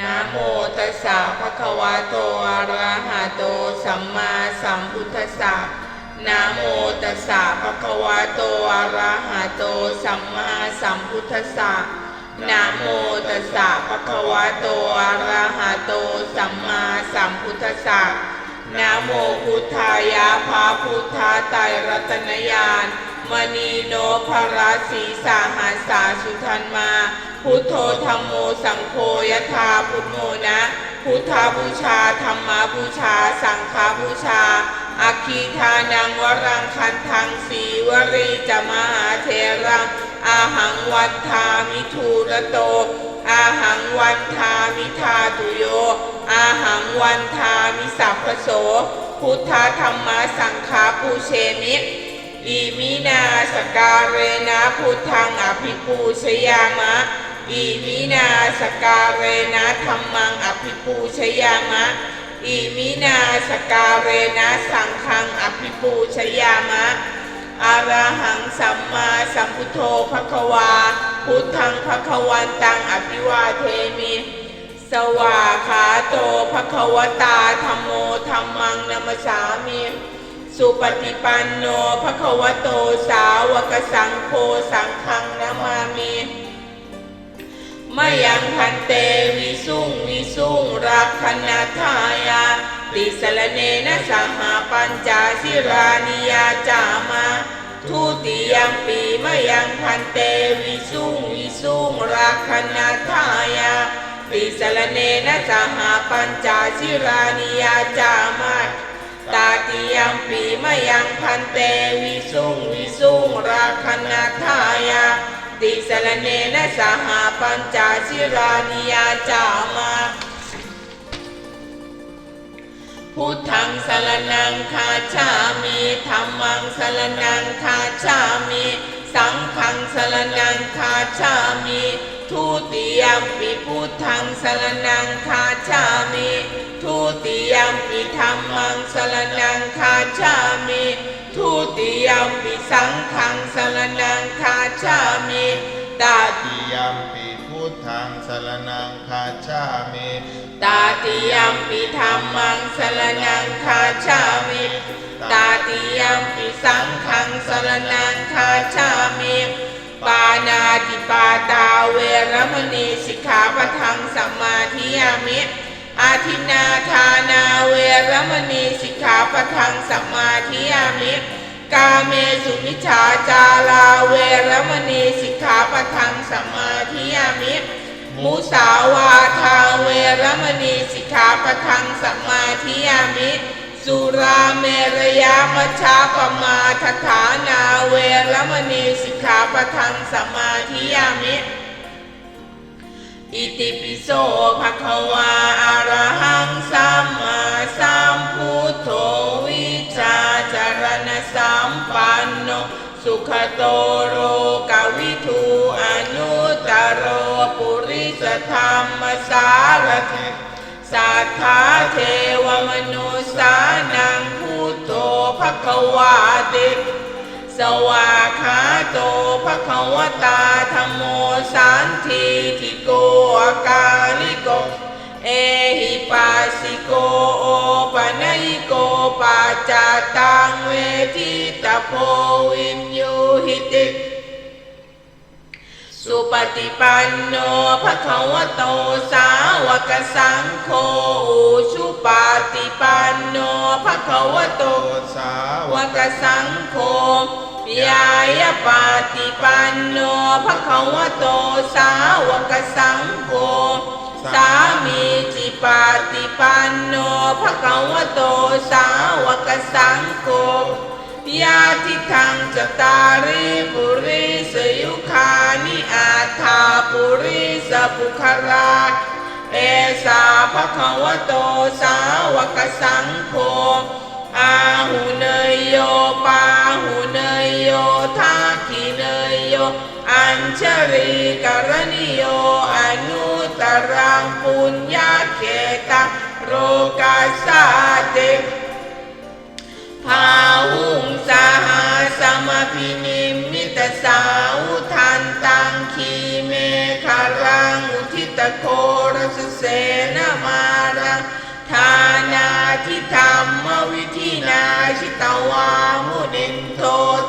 นะโมตัสสะภะคะวะโตอะระหะโตสัมมาสัมพุทธัสสะนะโมตัสสะภะคะวะโตอะระหะโตสัมมาสัมพุทธัสสะนะโมตัสสะภะคะวะโตอะระหะโตสัมมาสัมพุทธัสสะนะโมพุทธายะพระพุทธาไตรรัตนญาณ มณีโนภราสีสาหัสสาสุทันมา พุทโธธรรมโมสังโฆยะธาพุทโมนะ พุทธาบูชาธรรมาบูชา สังฆาบูชาอาคีทานังวรังคันทังสีวรีจะมหาเทรังอาหังวันทามิทูระโต อาหังวันทามิทาตุโย อาหังวันทามิสัพพโส พุทธธรรมสังฆาปูเชมิ อิมินาสการเรนะพุทธังอภิปูชยามะ อิมินาสการเรนะธรรมังอภิปูชยามะ อิมินาสการเรนะสังฆังอภิปูชยามะอาระหังสัมมาสัมพุทโธภควา พุทธังภควันตังอภิวาเทมิ สวาขาโตภควตาธรรมโมธรรมังนัมสสามิ สุปฏิปันโนภควโตสาวกสังโฆสังฆังนามามิมายังพันเตวิสุงวิสุงรักขณทายาติสรเนนะสหปัญจสิรานิยาจามาทุติยมปีมายังพันเตวิสุงวิสุงรักขณทายาติสรเนนะสหปัญจสิรานิยาจามา ตาติยัมปีมยังพันเตวิสุงวิสุงราคณาทายาติสรเนนะสหปัญจสิรานิยาจามาพุทธังสรนังคาชามิธรรมังสรนังคาชามิ สังฆังสรนังคาชามิ ทุติยมปิพุทธังสรนังคาชามิทุติยมปิธรรมังสรนังคาชามิทุติยมปิสังฆังสรนังคาชามิตาติยัมปิพุทธังสรนังคาชามิตาติยัมปิธรรมังสรนังคาชามิตาติยัมปิสังฆังสรนังคาชามิ ปานาติปาตาเวรมณีสิกขาปทังสัมมาทิยามิอาทินาทานาเวรมณีสิกขาปทังสัมมาทิยามิกาเมสุมิจฉาจาราเวรมณีสิกขาปทังสัมมาทิยามิมุสาวาทาเวรมณีสิกขาปทังสัมมาทิยามิ สุราเมรยามัชาปมาทฐานาเวรมณีสิกขาปะทังสมาทิยามิ อิติปิโสภะคะวาอะรหังสัมมาสัมพุทโธวิชาจารณสัมปันโนสุขโตโรกวิทูอนุตโรปุริสธรรมสารถิ สัทธาเทวมนุสานังพุทโธภะคะวาติสวากาโตภะคะวตาธรรมโมสันทิทิโกอาการลิโก เอหิปัสสิโกโอปะนัยโกปัจจตังเวทิตาโพวินยูหิติ สุปฏิปันโนภะคะวะโตสาวกสังโฆอุปฏิปันโนภะคะวะโตสาววกสังโฆยายปาติปันโนภะคะวะโตสาวกสังโฆสามีจิปาติปันโนภะคะวะโตสาวกสังโฆ ยาทิทังจตาริปุริสยุคานิอาทาปุริสปุคราเอสาภะควโตสาวกสังโฆอาหูเนยโยปาหูเนยโยทักขิเนยโย อัญชริกรณิโยอนุตรังปุญญาเขตังโรกาสาติ พาหุงสาหาสมพินิมิตสาวทันตังคีเมคารังอุทิตโคระสเสนมารัทานาทิธรรมวิธีนาชิตาวามุนินโท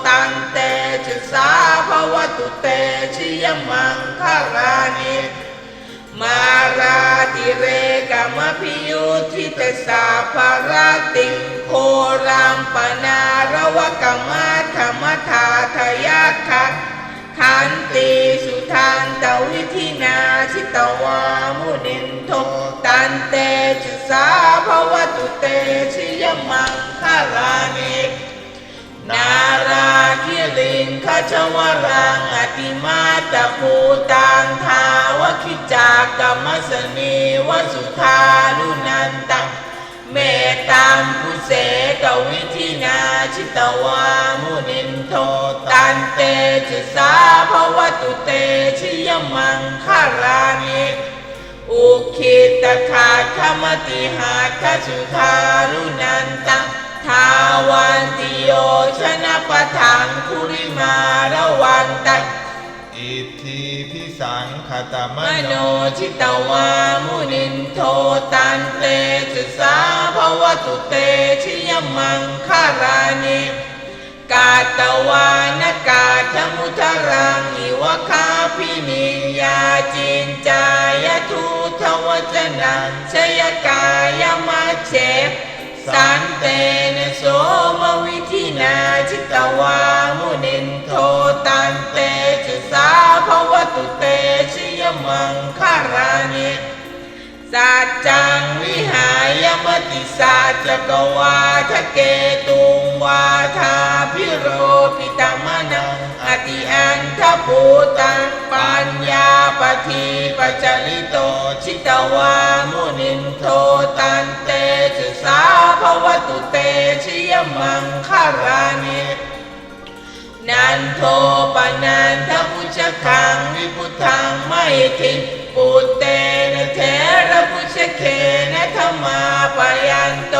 ตันเตชสาภวตุเตชยมังคารานิมาราติเร กามพิยุทิตสาภาราติงโครัมปนารวกรรมธรรมธาทยาคัขันติสุทันตวิธินาชิตวามุนินโทตันเตจุสาภวตุเตชิยมังคารานินาราคิริงขจวรังอติมาตะภูตังทาากรรมสนีวสุธาลุนันตังเมตตามพุเสกวิธินาชิตวามุนินโทตันเตจิสาภวตุเตชิยมังคารานิอุคิตคาธรรมติหาคสุธารุนันตังทาวันติโยชนะปะทังคุริมาระวันตัง อิทธิพิสังขตมมโนโนชิตวามุนินโทตันเตจุสาภวตุเตชิยมังคารานิกาตวานกาธมุทรังอิวคาพินิยาจินจายทุทวจนังชยกายมัจเจสันเตนโสมวิธินาจิตวามุน มังคารานิสัจจังวิหายมติสัจจกวาทะเกตุงวาทาพิโรปิตมนังอติอันทภูตังปัญญาปทีปัจลิโตชิตวามุนินโทตันเตจุสาภวตุเตชิยมังคารานินันโทปนันทพุ ชคังวิพุทังไม่ทิปุตเตนะเทระพุชเคนะธรรมาปยันโต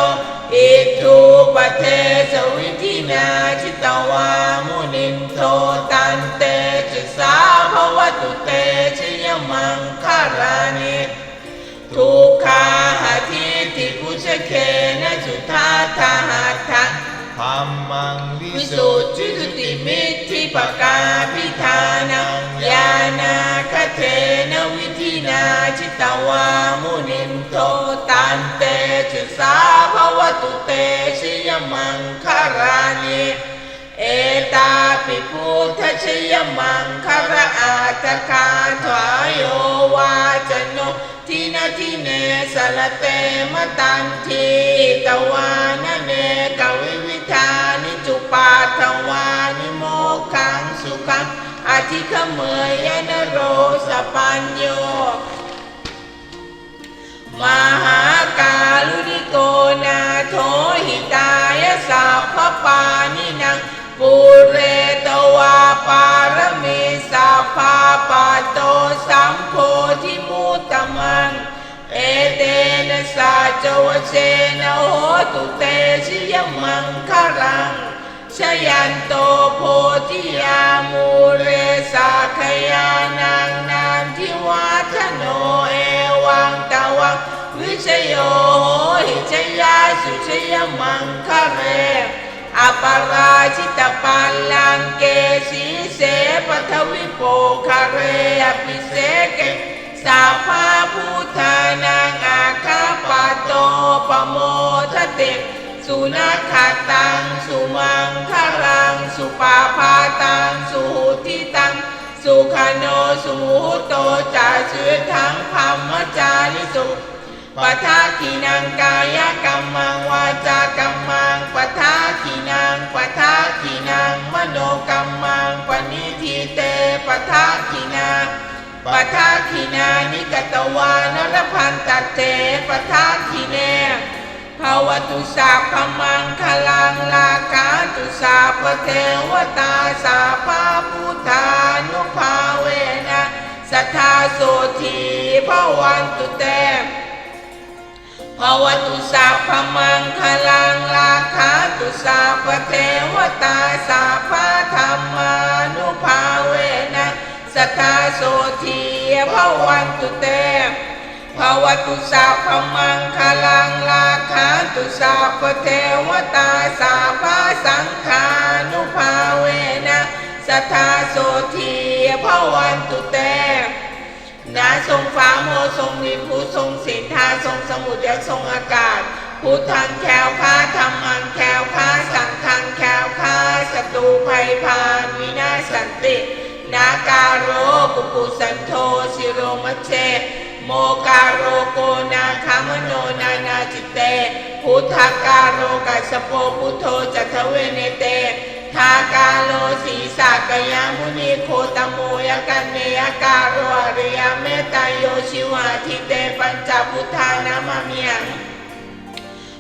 อิทุปเทสวิธินาชิตวามุนินโทตันเตจุสาภวตุเตชยมังคารานิทุกขาหทิทิพุชเคนะจุธาทาหัตถ ธรรมังวิวิสุสุททธิธิสุติมิตทิปกาพิธานังยานาคเทนวิธินาชิตวามุนินโทตันเตจุสาภวตุเตชิยมังคารานิเอตาปิพุทธชิยมังคาราอาตคาถวายโยวาจโนทินาทิเนสละเตมตันทีตวานเนกวิวิ ปาทวานิโมขังสุขังอธิขเมยนโรสปัญโย มหากาลุนิโกนาโถหิตายสัพพปานินังปุเรตวาปารมีสัพพาปาโตสัมโพธิมุตตมัง เอเตนะสาจวเชนะโหตุเตชิยมังคารัง ชยันโตโพธิยามูเรสาขยานังนานทิวัฒโนเอวังตะวังวิชโยโหหิชยาสุชยมังคะเรอปาราชิตปัลลังเกสีเสปทวิโปคาเรอภิเสกสาภาพุทธานังอาคาปโตปโมทเต สุนัขตัง สุมังคารัง สุปาพาตัง สุหุทิตัง สุขโน สุมุโตจาสุทังพัมมจาริสุปะทาขีนังกายกรรมังวาจากรรมังปะทาขีนังปะทาขีนังมโนกรรมังปณิทิเตปะทาขีนังปะทาขีนานิกตวานรพันตเตปะทาขีเน ภาวตุสาพมังคลังลากาตุสาปเทวตาสาภาพุทธานุภาเวนะสัทธาโสทีภวันตุเตภาวตุสาพมังคลังลาคาตุสาปเทวตาสาภาธรรมานุภาเวนะสัทธาโสทีภวันตุเต วตุสาพมังคลังลาคันตุสาปเทวตาสาพาสังฆานุภาเวนะสัทธาโสทีภวันตุเตนาทรงฟ้าโมทรงดินผู้ทรงสินทาทรงสมุทรและทรงอากาศพุทธังแคล้วคลาธรรมังแคล้วคลาสังฆังแคล้วคลาศัตรูภัยพานวินาสันติ นาการโรปุปุสันโทสิโรมเช โมการโรโกนาคามโนนานาจิตเต พุทธการโรกัสโปพุทโธจัตเวเนเต ทากาโลสีสากยามุนีโคตโมยกันเนยการโรอริยเมตโยชิวาทิเตปัญจพุทธานามามิยัง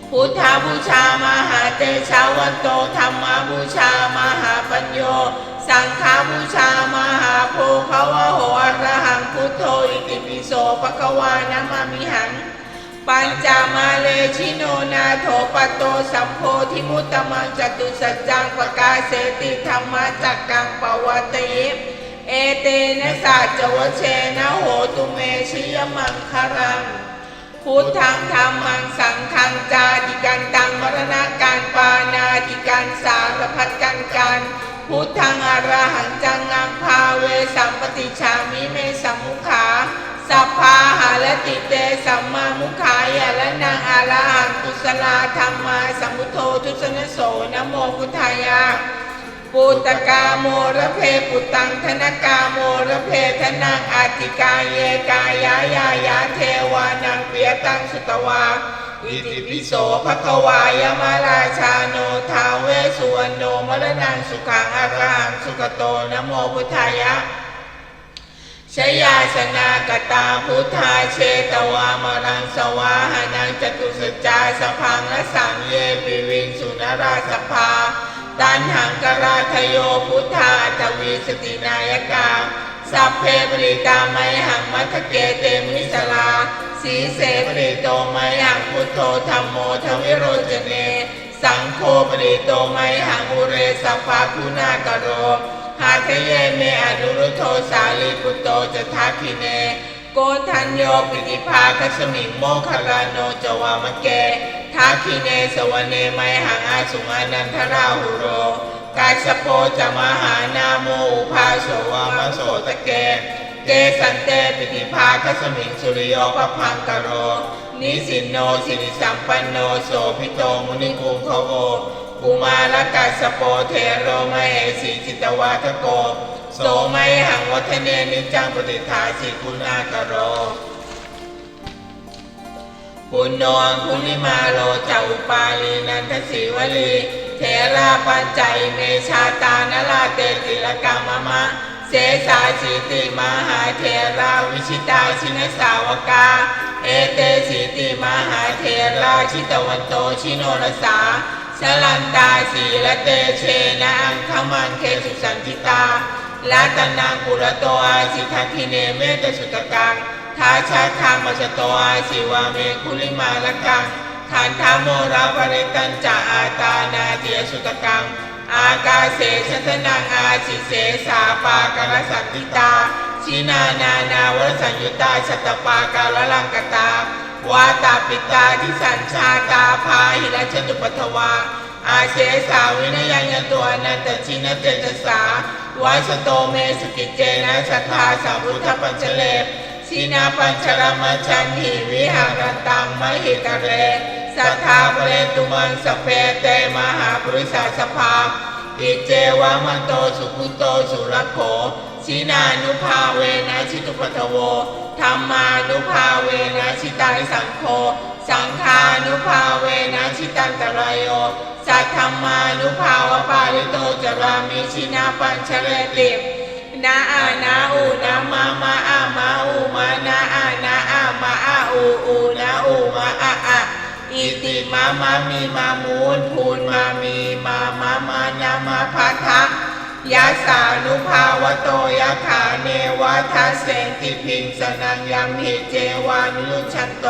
พุทธบูชามหาเตชาวันโตธรรมบูชามหาปัญโย สังฆบูชามหาโพภวะโหอะระหังพุทโธอิติปิโสภะคะวานะมามิหัง ปัญจมาเลชิโนนาโถปโตสัมโพธิมุตตมังจตุสัจจังปกาเสติธรรมจักกังปวัตติเอเตนะสัจวเชนะโหตุเมชิยมังคารังพุทธังธรรมังสังฆังจาติกันตังมรณะการปานาติการสารพัดกันกัน พุทธังอรหังจังงังพาเวสัมปติชามิเมสัมมุขาสัพพาหาลติเตสัมมามุขายะและนางอรหังกุศลาธรรมาสัมพุทโธทุสนโสนโมพุทธายาปุตตกาโมระเพปุตตังธนกาโมระเพทนังอาติกาเยกายายายาเทวานังเปียตังสุตวา อิติปิโสภควายมาราชาโนทาเวสุวรรณโนมรณังสุขังอารหังสุขโตนโมพุทธายะชยาสนากตาพุทธาเชตวามรังสวาหานังจตุสจจาสพังและสังเยปิวิงสุนราสภาตันหังกราทโยพุทธาทวีสตินายกา สัพเพปริตาไมหังมัทเกเตมิสลาสีเสปริโตไมหังพุทโธธรรมโมทวิโรจเน สังโฆปริโตไมหังอุเรสัพพาคุณากโรหาทะเยเมอนุรุโทสาลีปุตโตจะทักขิเน โกทัญโยปิติภาคัสมิงโมคารานโนจวามะเกทักขิเนสวเนไมหังอาสุงานันทราหุโร กาสโปจะมหานาโมอุภาโสวามโสตะเก เกสันเตปิติภาคสมิงสุริโยปพังกโร นิสินโนสิริสัมปันโนโสพิโตมุนิกุงภโวกุมารกัสโปเทโรมเหสีจิตวาทโก โสไมหังวัฒเนนิจังปฏิทาสิคุณากโรปุณโนองคุลิมาโลจาอุปาลีนันทสีวลี ราปัญจยเมชาตานลาเตติลกามะมะ เสสาสีติมหาเทราวิชิตาชินสาวกา เอเตสีติมหาเทราชิตวันโตชิโนรสาสลันตาสีละเตเชนะอังคมันเคสุสันติตาลัตนังปุระโตอาสิทัคิเนเมตสุตกังทาชาทามัชโตอาสิวาเมคุลิมาละกัง ขันธาโมราภริตันจาอาตานาเตียสุตกัง อากาเสชตนังอาสิเสสาปากรสันติตา ชินานานาวรสัญยุตาชตปากาลลังกตาวาตาปิตาทิสัญชาตาพาหิรชตุปัทวา อาเสสาวินยังยตัวนันตชินเจตสาวาสโตเมสกิเจนะสัทธาสัมพุทธปัญชเล สีนาปัญชรมชันหิวิหารตังมหิตะเรสัทธาเปเรตุมันสเพเตมหาปริสาสภาอิเจวามันโตสุขุโตสุรโขสีนานุภาเวนะชิตุปัทโวธรรมานุภาเวนะชิตานิสังโฆสังฆานุภาเวนะชิตันตรายโยสัทธรรมานุภาวปาริโตจรามิชินาปัญชเรติ นาอานาอูนามามาอามาอูมานาอานาอามาอาอูอูนาอูมาอาอาอิติมามามีมามูลพูนมามีมามามานามาพัทะยะสานุภาวโตยะขาเนวะทัสเสติพิงสนังยัมหิเจวานุยุชันโต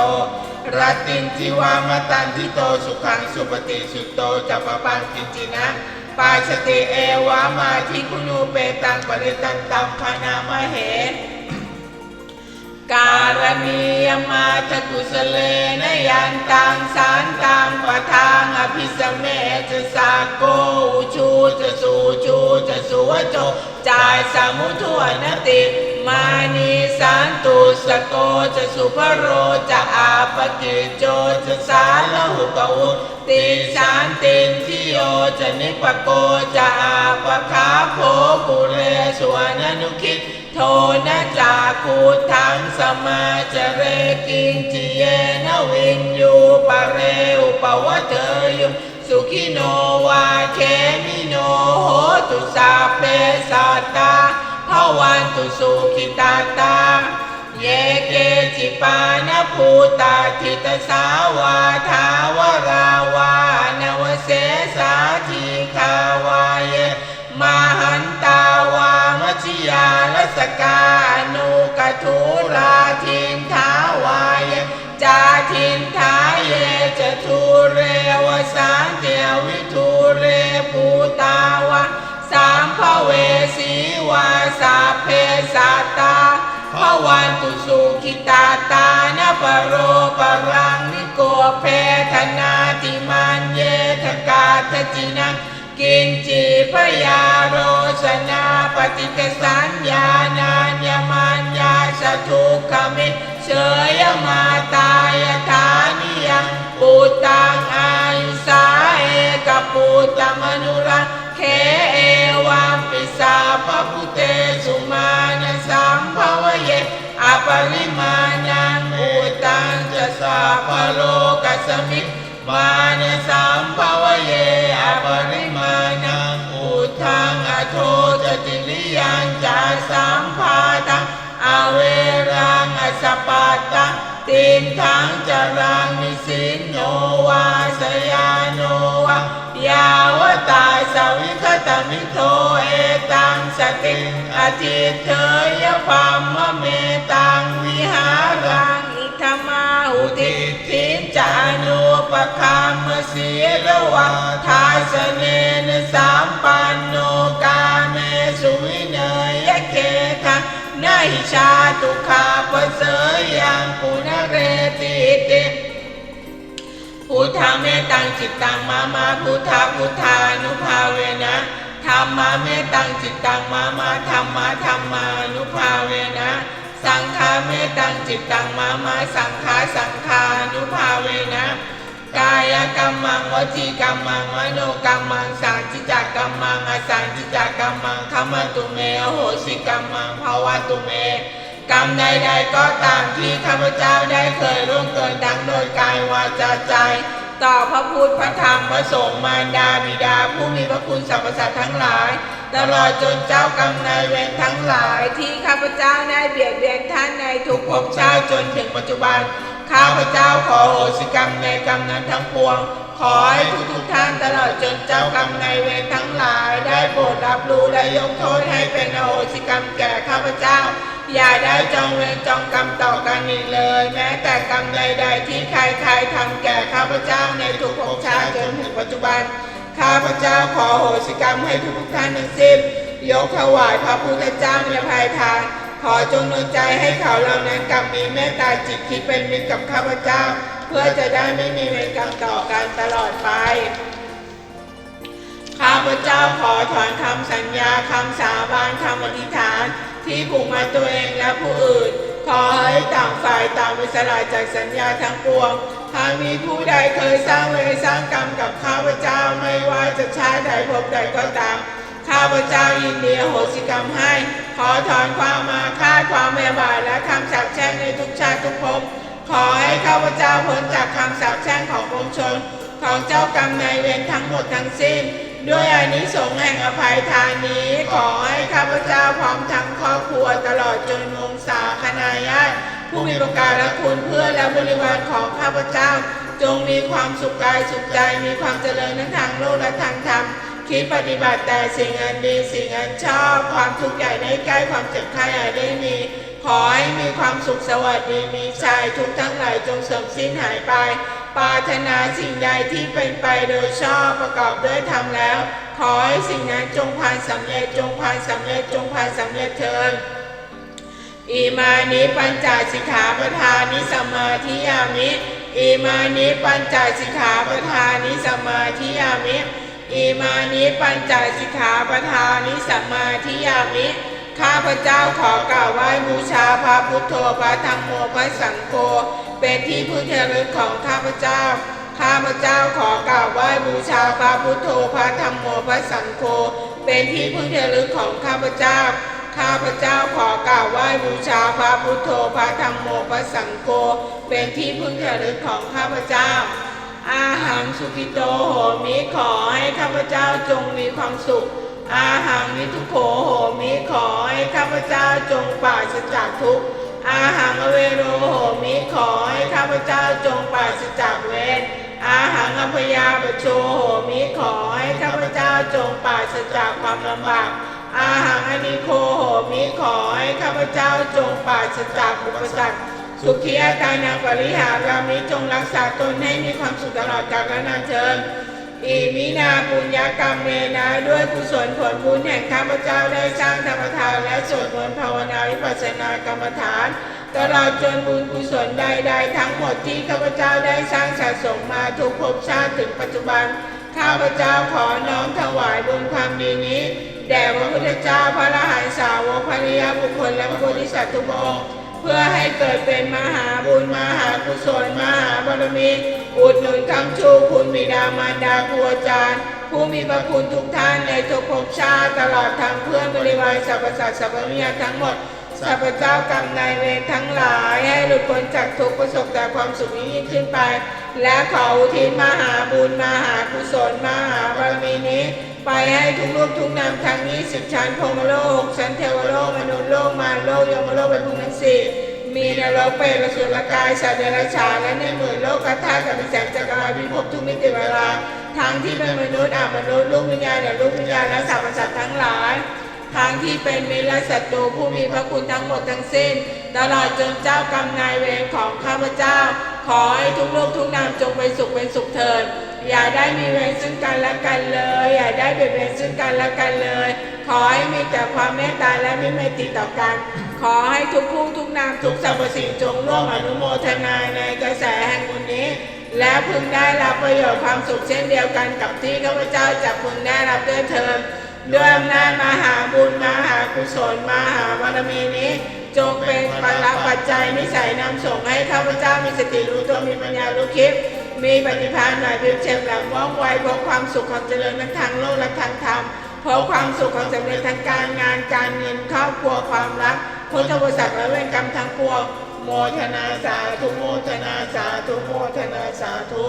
รัตินทิวามตันทิโตสุขังสุปฏิสุตโตจัปปปังกินจินะ ปาชติเอวามาทิคุนูเปตังปริตันตัมพนามเหการณียมาตกุสเลนยันตังสารตังปะทางอภิสเมจะสาโกชูจะสูชูจะสุวโจจายสามุทวนติ มานีสานตุสโกจะสุภโรจะอาปกิจโจจะสาลหุกอุติสานตินทิโยจะนิปโกจะอาปคาโภปุเรสวนนุคิตโทนะจากคูทังสมาจเรกินจิเยนวินยูปะเรอุปวะเทยุสุขิโนวาเคมิโนโหตุสาเพสัตตา วันตุสุขิตาตา เยเกจิปานภูตาทิตสาวาทาวราวานวเสสาทีคาวาเยมหันตาวามชิยาลสกานุกทุราทินทาวายจาทินทาเยจะทุเรวสานเตียวิทุเรปูตาวะ สามภเวสีวาสาเพสัตตาภวันตุสุขิตาตานปโรปรังนิโกเพทนาติมันเยทกาทจินังกินจีพยาโรสนาปฏิกสัญญานานยมัญญาสทุกขมิเฉยมาตาย มิมาเนสัมภวเยอปริมาณังอุทังอโทจติลิยังจาสัมภาตังอเวรังอสปาตังตินทังจรังนิสินโนวาสยานโนวายาวตาสวิคตมิโทเอตังสติอจิตเถยปัมมะเมตังวิหารังอิทมาหุติ จานุปคามเสียระวังทาสเนนสามปันโนกาเมสุวิเนยเกทันหิชาตุขาปเสยยังปุณเรติเตพุทธเมตังจิตตังมามาพุทธพุทธานุภาเวนะธรรมะเมตังจิตตังมามาธรรมะธรรมานุภาเวนะ สังฆาเมตังจิตตังมามาสังฆาสังฆานุภาเวนะกายกรรมังวจีกรรมังมโนกรรมังสังจิจักกรรมังอสังจิจักกรรมังขมาตุเมอโหสิกรรมังภาวะตุเม กรรมใดๆก็ตามที่ข้าพเจ้าได้เคยร่วงเกินทั้งโดยกายวาจาใจ ต่อพระพุทธพระธรรมพระสงฆ์มารดาบิดาผู้มีพระคุณสรรพสัตว์ทั้งหลาย ตลอดจนเจ้ากรรมนายเวรทั้งหลายที่ข้าพเจ้าได้เบียดเบียนท่านในทุกภพชาติจนถึงปัจจุบัน ข้าพเจ้าขอโหสิกรรมในกรรมนั้นทั้งปวง ขอให้ทุกทุกท่านตลอดจนเจ้ากรรมนายเวรทั้งหลาย ได้โปรดรับรู้และยกโทษให้เป็นอโหสิกรรมแก่ข้าพเจ้า อย่าได้จองเวรจองกรรมต่อกันอีกเลย แม้แต่กรรมใดๆที่ใครๆทำแก่ข้าพเจ้าในทุกภพชาติจนถึงปัจจุบัน ข้าพเจ้าขอโหสิกรรมให้ทุกๆท่านทั้งสิ้นยกถวายพระพุทธเจ้าในภายทาน ขอจงดลใจให้เขาเหล่านั้นกลับมีเมตตาจิตคิดเป็นมิตรกับข้าพเจ้า เพื่อจะได้ไม่มีเวรกรรมต่อกันตลอดไป ข้าพเจ้าขอถอนคำสัญญาคำสาบานคำอธิษฐาน ที่ผูกมัดตัวเองและผู้อื่น ขอให้ต่างฝ่ายต่างอิสละจากสัญญาทั้งปวง หากมีผู้ใดเคยสร้างเวรสร้างกรรมกับข้าพเจ้าไม่ว่าจะชาติใดภพใดก็ตาม ข้าพเจ้ายินดีโหสิกรรมให้ ขอถอนความมาค่าความแม่บายและคำสาปแช่งในทุกชาติทุกภพขอให้ข้าพเจ้าพ้นจากคำสาปแช่งขององค์ชน ของเจ้ากรรมนายเวรทั้งหมดทั้งสิ้น ด้วยอานิสงส์แห่งอภัยทานนี้ ขอให้ข้าพเจ้าพร้อมทั้งครอบครัวตลอดจนวงศาคณาญาติ ผู้มีประการและคุณเพื่อนและบริวารของข้าพเจ้า จงมีความสุขกายสุขใจมีความเจริญทั้งทางโลกและทางธรรมคิดปฏิบัติแต่สิ่งอันดีสิ่งอันชอบ ความทุกข์ใหญ่ได้ใกล้ความเจ็บไข้อย่ได้มี ขอให้มีความสุขสวัสดีมีชัยทุกทั้งหลายจงเสื่อมสิ้นหายไปปรารถนาสิ่งใดที่เป็นไปโดยชอบประกอบด้วยธรรมแล้ว ขอให้สิ่งนั้นจงพานสำเร็จจงพานสำเร็จจงพานสำเร็จเถิด อิมานิปัญจสิกขาปทานิสมาธิยามิอิมานิปัญจสิกขาปทานิสมาธิยามิอิมานิปัญจสิกขาปทานิสมาธิยามิข้าพเจ้าขอกราบไหว้บูชาพระพุทโธพระธรรมโมพระสังโฆเป็นที่พึ่งที่ระลึกของข้าพเจ้า ข้าพเจ้าขอกราบไหว้บูชาพระพุทโธพระธรรมโมพระสังโฆเป็นที่พึ่งที่ระลึกของข้าพเจ้า ข้าพเจ้าขอกราบไหว้บูชาพระพุทโธพระธรรมโมพระสังโฆเป็นที่พึ่งที่ระลึกของข้าพเจ้า อาหังสุขิโตโหมิขอให้ข้าพเจ้าจงมีความสุข อาหังนิทุโขโหมิขอให้ข้าพเจ้าจงปราศจากทุกข์อาหังอเวโรโหมิขอให้ข้าพเจ้าจงปราศจากเวรอาหังอภยาปโชโหมิขอให้ข้าพเจ้าจงปราศจากความลำบาก อาหังอนิโคโหมิขอให้ข้าพเจ้าจงปราศจากอุปสรรคสุขีอาการนางปริหารามิจงรักษาตนให้มีความสุขตลอดกาลและนานเชิญอิมินาปุญญากรรมเมนะด้วยกุศลผลบุญแห่งข้าพเจ้าได้สร้างธรรมทานและสวดมนต์ภาวนาวิปัสสนากรรมฐาน ตลอดจนบุญกุศลใดๆทั้งหมดที่ข้าพเจ้าได้สร้างสะสมมาทุกภพชาติถึงปัจจุบัน ข้าพเจ้าขอน้อมถวายบุญความดีนี้ แด่พระพุทธเจ้าพระอรหันตสาวกพระอริยบุคคลและพระโพธิสัตว์ทุกองค์เพื่อให้เกิดเป็นมหาบุญมหากุศลมหาบารมี อุดหนุนคำชูคุณบิดามารดาครูอาจารย์ ผู้มีพระคุณทุกท่านในทุกภพชาติตลอดทั้งเพื่อนบริวารสรรพสัตว์สรรพวิญญาณทั้งหมด สัพพเจ้ากรรมนายเวรทั้งหลายให้หลุดพ้นจากทุกข์ประสบแต่ความสุขยิ่งขึ้นไป และขออุทิศมหาบุญมหากุศลมหาบารมีนี้ ไปให้ทุกรูปทุกนามทั้งนี้สิบชั้นพรมโลกหกชั้นเทวโลกมนุษย์โลกมารโลกยมโลกเป็นภูมิทั้งสี่มีนรกเปรตสุรกายสัตว์เดรัจฉานและในหมื่นโลกธาตุกับแสงจักรวาลพิภพทุกมิติเวลาทั้งที่เป็นมนุษย์อามนุษย์ลูกวิญญาณและลูกวิญญาณและสรรพสัตว์ทั้งหลาย ทางที่เป็นมิรและศัตรูผู้มีพระคุณทั้งหมดทั้งสิ้น ตลอดจนเจ้ากรรมนายเวรของข้าพเจ้า ขอให้ทุกโลกทุกนามจงไปสุขเป็นสุขเถิดอย่าได้มีเวรซึ่งกันและกันเลย อย่าได้เบียดเบียนซึ่งกันและกันเลย ขอให้มีแต่ความเมตตาและมิตรไมตรีต่อกัน ขอให้ทุกผู้ทุกนามทุกสรรพสิ่งจงร่วมอนุโมทนาในกระแสแห่งบุญนี้ และพึงได้รับประโยชน์ความสุขเช่นเดียวกันกับที่ข้าพเจ้าจะพึงได้รับด้วยเถิ ดด้วยอำนาจมหาบุญมหากุศลมหาบารมีนี้ จงเป็นปัจปัจจัยนิสัยนำส่งให้ข้าพเจ้ามีสติรู้ตัวมีปัญญารู้คิดมีปฏิภาณหน่อยเพียงเฉมหลมว่องไวพบความสุขความเจริญทั้งทางโลกและทางธรรมพบความสุขความสำเร็จทางการงานการเงินครอบครัวความรักพุทธบริษัทและเวรกรรมทั้งปวงโมทนาสาธุโมทนาสาธุโมทนาสาธุ